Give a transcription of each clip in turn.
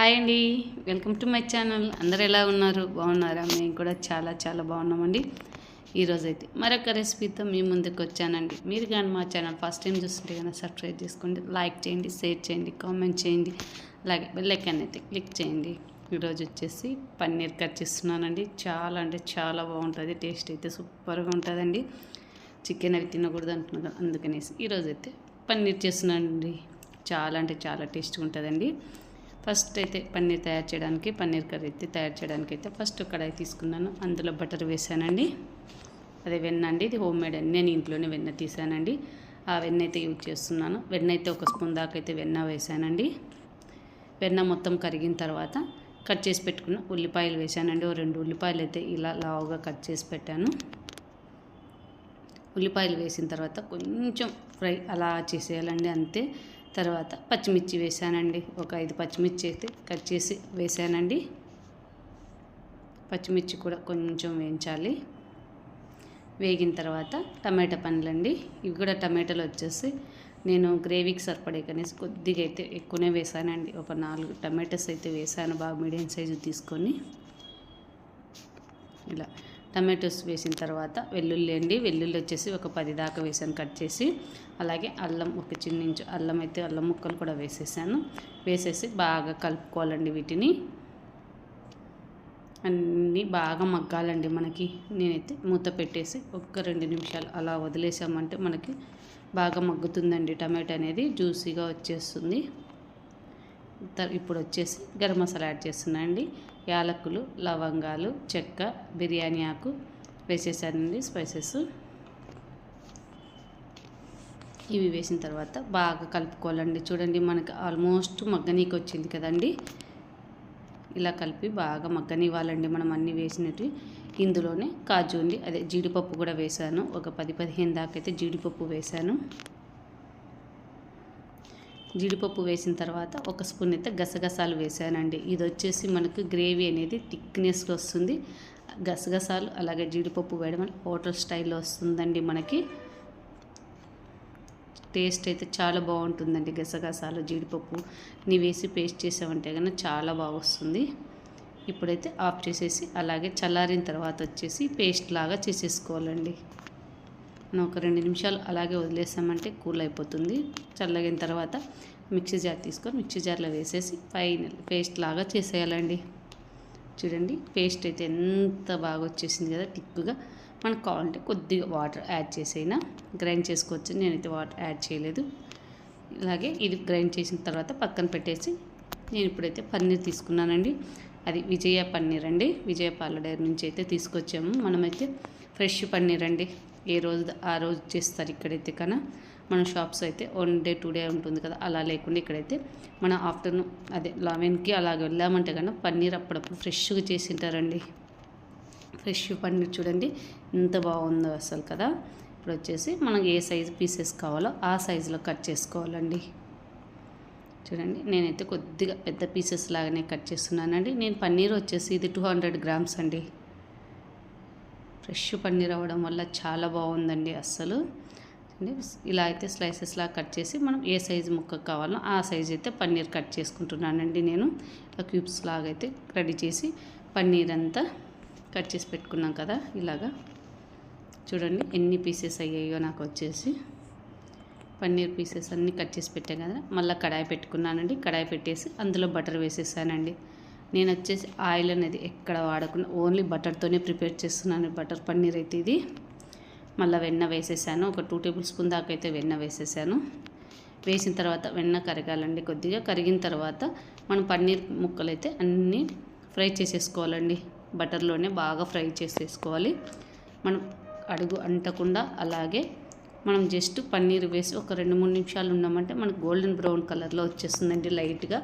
Hi అండి. Welcome to my channel. అందరు ఎలా ఉన్నారు? బాగున్నారా? మేము కూడా చాలా చాలా బాగున్నామండి. ఈరోజైతే మరొక రెసిపీతో మీ ముందుకు వచ్చానండి. మీరు కానీ మా ఛానల్ ఫస్ట్ టైం చూస్తుంటే కనుక సబ్స్క్రైబ్ చేసుకోండి లైక్ చేయండి షేర్ చేయండి కామెంట్ చేయండి. అలాగే బెల్లైకాన్ అయితే క్లిక్ చేయండి. ఈరోజు వచ్చేసి పన్నీర్ కట్ చేస్తున్నానండి. చాలా అంటే చాలా బాగుంటుంది. టేస్ట్ అయితే సూపర్గా ఉంటుందండి. చికెన్ అవి తినకూడదు అంటున్నాను అందుకనేసి ఈరోజు అయితే పన్నీర్ చేస్తున్నానండి. చాలా అంటే చాలా టేస్ట్గా ఉంటుందండి. ఫస్ట్ అయితే పన్నీర్ తయారు చేయడానికి పన్నీర్ కర్రీ అయితే తయారు చేయడానికి అయితే ఫస్ట్ కడాయి తీసుకున్నాను. అందులో బటర్ వేసానండి. అదే వెన్న అండి ఇది హోమ్ మేడ్ అండి. నేను ఇంట్లోనే వెన్న తీసానండి. ఆ వెన్న అయితే యూజ్ చేస్తున్నాను. వెన్న అయితే ఒక స్పూన్ దాకా అయితే వెన్న వేసానండి. వెన్న మొత్తం కరిగిన తర్వాత కట్ చేసి పెట్టుకున్న ఉల్లిపాయలు వేసానండి. ఓ రెండు ఉల్లిపాయలు అయితే ఇలా లావుగా కట్ చేసి పెట్టాను. ఉల్లిపాయలు వేసిన తర్వాత కొంచెం ఫ్రై అలా చేసేయాలండి అంతే. తర్వాత పచ్చిమిర్చి వేసానండి. ఒక ఐదు పచ్చిమిర్చి అయితే కట్ చేసి వేసానండి. పచ్చిమిర్చి కూడా కొంచెం వేయించాలి. వేగిన తర్వాత టమాటా పండ్లండి. ఇవి కూడా టమాటాలు వచ్చేసి నేను గ్రేవీకి సరిపడే కనీసం కొద్దిగా అయితే ఎక్కువనే వేసానండి. ఒక నాలుగు టమాటాస్ అయితే వేసాను బాగా మీడియం సైజు తీసుకొని. ఇలా. టమాటోస్ వేసిన తర్వాత వెల్లుల్లి అండి వెల్లుల్లి వచ్చేసి ఒక పది దాకా వేసాను కట్ చేసి. అలాగే అల్లం ఒక చిన్నించు అల్లం అయితే అల్లం ముక్కలు కూడా వేసేసాను. వేసేసి బాగా కలుపుకోవాలండి వీటిని. అన్నీ బాగా మగ్గాలండి మనకి. నేనైతే మూత పెట్టేసి ఒక్క రెండు నిమిషాలు అలా వదిలేసామంటే మనకి బాగా మగ్గుతుందండి టమాటో అనేది జ్యూసీగా వచ్చేస్తుంది. ఇప్పుడు వచ్చేసి గరం మసాలా యాడ్ చేస్తున్నాను అండి. యాలకులు లవంగాలు చెక్క బిర్యానీ ఆకు వేసేసానండి స్పైసెస్. ఇవి వేసిన తర్వాత బాగా కలుపుకోవాలండి. చూడండి మనకి ఆల్మోస్ట్ మగ్గనీకి వచ్చింది కదండి. ఇలా కలిపి బాగా మగ్గనివ్వాలండి మనం అన్నీ వేసినట్టు ఇందులోనే కాజు అండి అదే జీడిపప్పు కూడా వేసాను. ఒక పది పదిహేను దాకా అయితే జీడిపప్పు వేసాను. జీడిపప్పు వేసిన తర్వాత ఒక స్పూన్ అయితే గసగసాలు వేసానండి. ఇది వచ్చేసి మనకు గ్రేవీ అనేది థిక్నెస్గా వస్తుంది. గసగసాలు అలాగే జీడిపప్పు వేయడం హోటల్ స్టైల్లో వస్తుందండి మనకి. టేస్ట్ అయితే చాలా బాగుంటుందండి గసగసాలు జీడిపప్పు. నీ వేసి పేస్ట్ చేసామంటే కనుక చాలా బాగా వస్తుంది. ఇప్పుడైతే ఆఫ్ చేసేసి అలాగే చల్లారిన తర్వాత వచ్చేసి పేస్ట్ లాగా చేసేసుకోవాలండి. మనం ఒక రెండు నిమిషాలు అలాగే వదిలేసామంటే కూల్ అయిపోతుంది చల్లగిన తర్వాత మిక్సీ జార్ తీసుకొని మిక్సీ జార్లో వేసేసి ఫైనల్ పేస్ట్ లాగా చేసేయాలండి. చూడండి పేస్ట్ అయితే ఎంత బాగా వచ్చేసింది కదా టిక్కుగా మనకు కావాలంటే కొద్దిగా వాటర్ యాడ్ చేసైనా గ్రైండ్ చేసుకోవచ్చు. నేనైతే వాటర్ యాడ్ చేయలేదు. ఇలాగే ఇది గ్రైండ్ చేసిన తర్వాత పక్కన పెట్టేసి నేను ఇప్పుడైతే పన్నీర్ తీసుకున్నానండి. అది విజయ పన్నీర్ అండి విజయ పాల డైరీ నుంచి అయితే తీసుకొచ్చాము. మనమైతే ఫ్రెష్ పన్నీర్ అండి ఏ రోజు ఆ రోజు చేస్తారు ఇక్కడైతే కన్నా మన షాప్స్ అయితే వన్ డే టూ డే ఉంటుంది కదా. అలా లేకుండా ఇక్కడైతే మన ఆఫ్టర్నూన్ అదే లెవెన్కి అలాగ వెళ్ళామంటే కన్నా పన్నీర్ అప్పుడప్పుడు ఫ్రెష్గా చేసింటారండి. ఫ్రెష్ పన్నీర్ చూడండి ఎంత బాగుందో అసలు కదా. ఇప్పుడు వచ్చేసి మనకు ఏ సైజు పీసెస్ కావాలో ఆ సైజులో కట్ చేసుకోవాలండి. చూడండి నేనైతే కొద్దిగా పెద్ద పీసెస్ లాగానే కట్ చేస్తున్నానండి. నేను పన్నీర్ వచ్చేసి ఇది టూ హండ్రెడ్ గ్రామ్స్ అండి. ఫ్రెష్ పన్నీర్ అవ్వడం వల్ల చాలా బాగుందండి అస్సలు. ఇలా అయితే స్లైసెస్లా కట్ చేసి మనం ఏ సైజు ముక్క కావాలో ఆ సైజు అయితే పన్నీర్ కట్ చేసుకుంటున్నానండి నేను. ఇలా క్యూబ్స్ లాగా అయితే రెడీ చేసి పన్నీర్ అంతా కట్ చేసి పెట్టుకున్నాం కదా ఇలాగా. చూడండి ఎన్ని పీసెస్ అయ్యాయో నాకు వచ్చేసి. పన్నీర్ పీసెస్ అన్నీ కట్ చేసి పెట్టాం కదా. మళ్ళీ కడాయి పెట్టుకున్నానండి. కడాయి పెట్టేసి అందులో బటర్ వేసేసానండి. నేను వచ్చేసి ఆయిల్ అనేది ఎక్కడ వాడకుండా ఓన్లీ బటర్తోనే ప్రిపేర్ చేస్తున్నాను. బటర్ పన్నీర్ అయితే ఇది. మళ్ళీ వెన్న వేసేసాను. ఒక టూ టేబుల్ స్పూన్ దాకా అయితే వెన్న వేసేసాను. వేసిన తర్వాత వెన్న కరగాలండి కొద్దిగా. కరిగిన తర్వాత మనం పన్నీర్ ముక్కలు అయితే అన్నీ ఫ్రై చేసేసుకోవాలండి. బటర్లోనే బాగా ఫ్రై చేసేసుకోవాలి. మనం అడుగు అంటకుండా అలాగే మనం జస్ట్ పన్నీర్ వేసి ఒక రెండు మూడు నిమిషాలు ఉన్నామంటే మనకు గోల్డెన్ బ్రౌన్ కలర్లో వచ్చేస్తుందండి లైట్గా.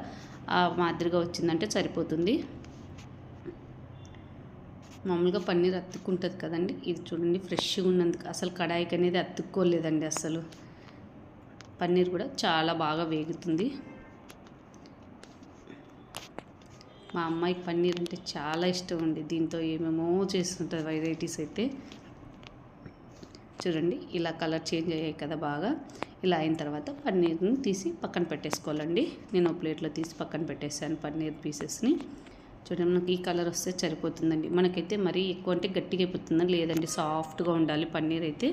మాదిరిగా వచ్చిందంటే సరిపోతుంది. మామూలుగా పన్నీర్ అతుక్కుంటుంది కదండి. ఇది చూడండి ఫ్రెష్గా ఉన్నందుకు అసలు కడాయికి అనేది అతుక్కోలేదండి అసలు. పన్నీర్ కూడా చాలా బాగా వేగుతుంది. మా అమ్మాయికి పన్నీర్ అంటే చాలా ఇష్టం అండి. దీంతో ఏమేమో చేస్తుంటుంది వెరైటీస్ అయితే. చూడండి ఇలా కలర్ చేంజ్ అయ్యాయి కదా బాగా. ఇలా అయిన తర్వాత పన్నీర్ని తీసి పక్కన పెట్టేసుకోవాలండి. నేను ప్లేట్లో తీసి పక్కన పెట్టేసాను పన్నీర్ పీసెస్ని. చూడండి మనకి ఈ కలర్ వస్తే సరిపోతుందండి. మనకైతే మరీ ఎక్కువ అంటే గట్టిగా అయిపోతుందని లేదండి సాఫ్ట్గా ఉండాలి పన్నీర్ అయితే.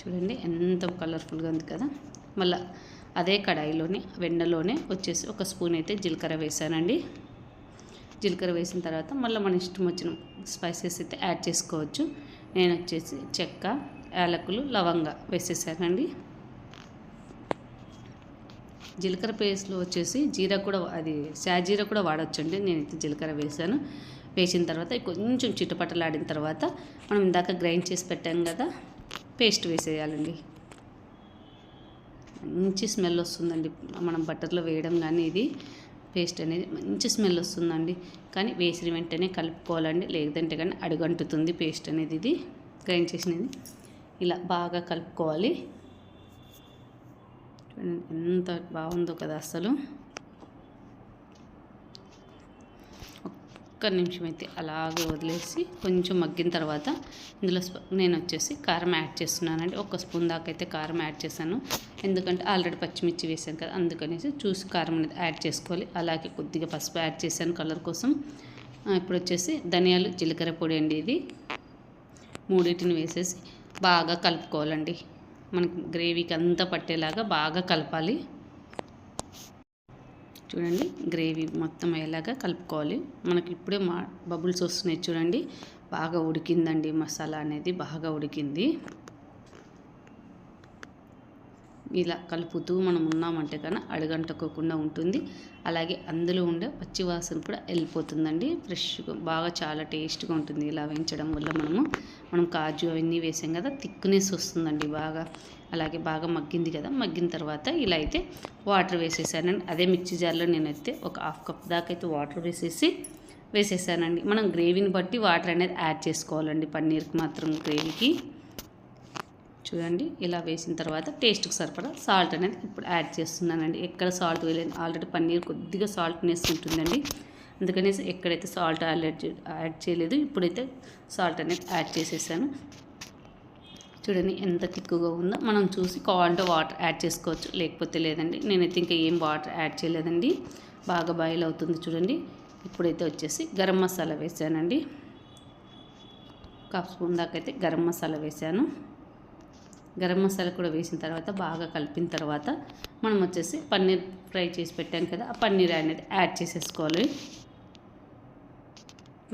చూడండి ఎంత కలర్ఫుల్గా ఉంది కదా. మళ్ళీ అదే కడాయిలోనే వెన్నలోనే వచ్చేసి ఒక స్పూన్ అయితే జీలకర్ర వేసానండి. జీలకర్ర వేసిన తర్వాత మళ్ళీ మన ఇష్టం వచ్చిన స్పైసెస్ అయితే యాడ్ చేసుకోవచ్చు. నేను వచ్చేసి చెక్క యాలకులు లవంగ వేసేసానండి. జీలకర్ర పేస్ట్లో వచ్చేసి జీరా కూడా అది శాజీరా కూడా వాడచ్చండి. నేనైతే జీలకర్ర వేసాను. వేసిన తర్వాత కొంచెం చిట్టుపట్టలాడిన తర్వాత మనం ఇందాక గ్రైండ్ చేసి పెట్టాం కదా పేస్ట్ వేసేయాలండి. మంచి స్మెల్ వస్తుందండి. మనం బట్టర్లో వేయడం కానీ ఇది పేస్ట్ అనేది మంచి స్మెల్ వస్తుందండి. కానీ వేసిన వెంటనే కలుపుకోవాలండి. లేదంటే కానీ అడుగంటుతుంది పేస్ట్ అనేది ఇది. గ్రైండ్ చేసినది. ఇలా బాగా కలుపుకోవాలి. ఎంత బాగుందో కదా అసలు. ఒక్క నిమిషం అయితే అలాగే వదిలేసి కొంచెం మగ్గిన తర్వాత ఇందులో నేను వచ్చేసి కారం యాడ్ చేస్తున్నానండి. ఒక స్పూన్ దాకా అయితే కారం యాడ్ చేశాను. ఎందుకంటే ఆల్రెడీ పచ్చిమిర్చి వేసాను కదా అందుకనేసి చూసి కారం అనేది యాడ్ చేసుకోవాలి. అలాగే కొద్దిగా పసుపు యాడ్ చేశాను కలర్ కోసం. ఇప్పుడు వచ్చేసి ధనియాలు జీలకర్ర పొడి అండి ఇది. మూడింటిని వేసేసి బాగా కలుపుకోవాలండి. మనకి గ్రేవీకి అంతా పట్టేలాగా బాగా కలపాలి. చూడండి గ్రేవీ మొత్తం అయ్యేలాగా కలుపుకోవాలి. మనకి ఇప్పుడే మా బబుల్స్ వస్తున్నాయి చూడండి. బాగా ఉడికిందండి మసాలా అనేది బాగా ఉడికింది. ఇలా కలుపుతూ మనం ఉన్నామంటే కన్నా అడుగంటకోకుండా ఉంటుంది. అలాగే అందులో ఉండే పచ్చివాసన కూడా వెళ్ళిపోతుందండి. ఫ్రెష్గా బాగా చాలా టేస్ట్గా ఉంటుంది ఇలా వేయించడం వల్ల మనము. మనం కాజు అవన్నీ వేసాం కదా థిక్నెస్ వస్తుందండి బాగా. అలాగే బాగా మగ్గింది కదా మగ్గిన తర్వాత ఇలా అయితే వాటర్ వేసేసానండి. అదే మిక్సీ జార్లో నేనైతే ఒక హాఫ్ కప్ దాకా అయితే వాటర్ వేసేసి వేసేసానండి. మనం గ్రేవీని బట్టి వాటర్ అనేది యాడ్ చేసుకోవాలండి పన్నీర్కి మాత్రం గ్రేవీకి. చూడండి ఇలా వేసిన తర్వాత టేస్ట్కి సరిపడా సాల్ట్ అనేది ఇప్పుడు యాడ్ చేస్తున్నానండి. ఎక్కడ సాల్ట్ వేయలేదు. ఆల్రెడీ పన్నీర్ కొద్దిగా సాల్ట్నెస్ ఉంటుందండి. అందుకని ఎక్కడైతే సాల్ట్ యాడ్ యాడ్ చేయలేదు ఇప్పుడైతే సాల్ట్ అనేది యాడ్ చేసేసాను. చూడండి ఎంత తిక్కుగా ఉందో. మనం చూసి కావాలంటే వాటర్ యాడ్ చేసుకోవచ్చు లేకపోతే లేదండి. నేనైతే ఇంకా ఏం వాటర్ యాడ్ చేయలేదండి. బాగా బాయిల్ అవుతుంది చూడండి. ఇప్పుడైతే వచ్చేసి గరం మసాలా వేసానండి. కప్ స్పూన్ దాకైతే అయితే గరం మసాలా వేసాను. గరం మసాలా కూడా వేసిన తర్వాత బాగా కలిపిన తర్వాత మనం వచ్చేసి పన్నీర్ ఫ్రై చేసి పెట్టాం కదా ఆ పన్నీర్ అనేది యాడ్ చేసేసుకోవాలి.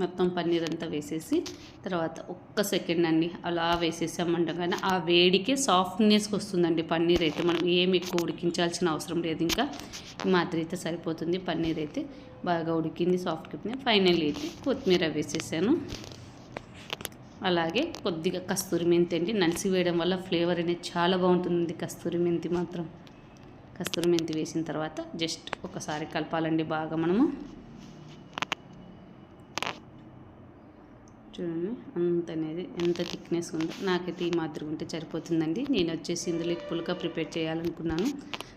మొత్తం పన్నీర్ అంతా వేసేసి తర్వాత ఒక్క సెకండ్ అండి అలా వేసేసామంటే కానీ ఆ వేడికే సాఫ్ట్నెస్కి వస్తుందండి పన్నీర్ అయితే. మనం ఏమి ఎక్కువ ఉడికించాల్సిన అవసరం లేదు ఇంకా. మాత్రం అయితే సరిపోతుంది పన్నీర్ అయితే. బాగా ఉడికింది సాఫ్ట్ సాఫ్ట్గా ఫైనల్ అయితే కొత్తిమీర వేసేసాను. అలాగే కొద్దిగా కస్తూరి మెంతి అండి. నలిసి వేయడం వల్ల ఫ్లేవర్ అనేది చాలా బాగుంటుంది కస్తూరి మెంతి మాత్రం. కస్తూరి మెంతి వేసిన తర్వాత జస్ట్ ఒకసారి కలపాలండి బాగా మనము. చూడండి అంత అనేది ఎంత థిక్నెస్ ఉందో. నాకైతే ఈ మాత్రం ఉంటే సరిపోతుందండి. నేను వచ్చేసి ఇందులో పులక ప్రిపేర్ చేయాలనుకున్నాను.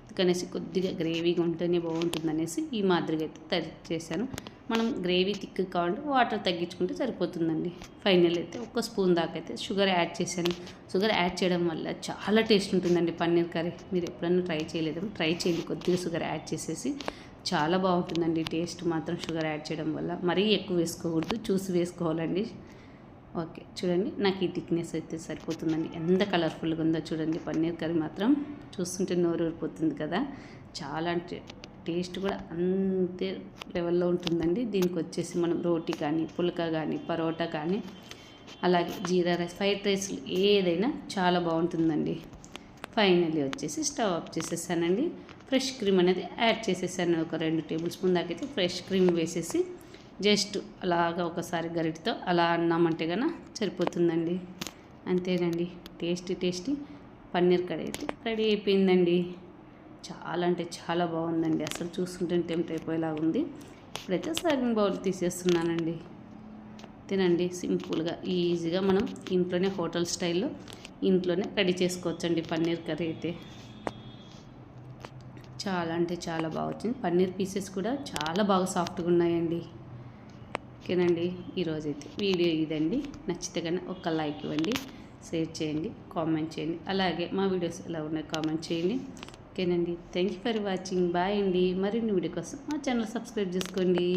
అందుకనేసి కొద్దిగా గ్రేవీగా ఉంటేనే బాగుంటుంది అనేసి ఈ మాదిరిగా అయితే తయారు చేశాను. మనం గ్రేవీ థిక్ కావాలంటే వాటర్ తగ్గించుకుంటే సరిపోతుందండి. ఫైనల్ అయితే ఒక స్పూన్ దాకా అయితే షుగర్ యాడ్ చేశాను. షుగర్ యాడ్ చేయడం వల్ల చాలా టేస్ట్ ఉంటుందండి పన్నీర్ కర్రీ. మీరు ఎప్పుడన్నా ట్రై చేయలేదు? ట్రై చేయండి కొద్దిగా షుగర్ యాడ్ చేసేసి. చాలా బాగుంటుందండి. టేస్ట్ మాత్రం షుగర్ యాడ్ చేయడం వల్ల. మరీ ఎక్కువ వేసుకోకూడదు. చూసి వేసుకోవాలండి. ఓకే. చూడండి. నాకు ఈ థిక్నెస్ అయితే సరిపోతుందండి. ఎంత కలర్ఫుల్గా ఉందో చూడండి. పన్నీర్ కర్రీ మాత్రం చూస్తుంటే నోరు ఊరిపోతుంది కదా. చాలా అంటే టేస్ట్ కూడా అంతే లెవెల్లో ఉంటుందండి. దీనికి వచ్చేసి మనం రోటీ కానీ పుల్కా కానీ పరోటా కానీ అలాగే జీరా రైస్ ఫ్రైడ్ రైస్ ఏదైనా చాలా బాగుంటుందండి. ఫైనల్లీ వచ్చేసి స్టవ్ ఆఫ్ చేసేసానండి. ఫ్రెష్ క్రీమ్ అనేది యాడ్ చేసేసాను ఒక రెండు టేబుల్ స్పూన్ దాకైతే ఫ్రెష్ క్రీమ్ వేసేసి జస్ట్ అలాగా ఒకసారి గరిటితో అలా అన్నామంటే కన్నా సరిపోతుందండి. అంతేనండి. టేస్టీ టేస్టీ పన్నీర్ కర్రీ అయితే రెడీ అయిపోయిందండి. చాలా అంటే చాలా బాగుందండి. అసలు చూస్తుంటే టెంప్ట్ అయిపోయేలాగా ఉంది. ఇప్పుడైతే సర్వింగ్ బౌల్ తీసేస్తున్నానండి. తినండి. సింపుల్గా ఈజీగా మనం ఇంట్లోనే హోటల్ స్టైల్లో ఇంట్లోనే రెడీ చేసుకోవచ్చండి పన్నీర్ కర్రీ అయితే. చాలా అంటే చాలా బాగా వచ్చింది. పన్నీర్ పీసెస్ కూడా చాలా బాగా సాఫ్ట్గా ఉన్నాయండి. ఓకేనండి ఈరోజైతే వీడియో ఇదండి. నచ్చితే కన్నా ఒక లైక్ ఇవ్వండి షేర్ చేయండి కామెంట్ చేయండి. అలాగే మా వీడియోస్ ఎలా ఉన్నాయి కామెంట్ చేయండి. ఓకేనండి thank you for watching. Bye అండి. మరిన్ని వీడియో కోసం మా ఛానల్ సబ్స్క్రైబ్ చేసుకోండి.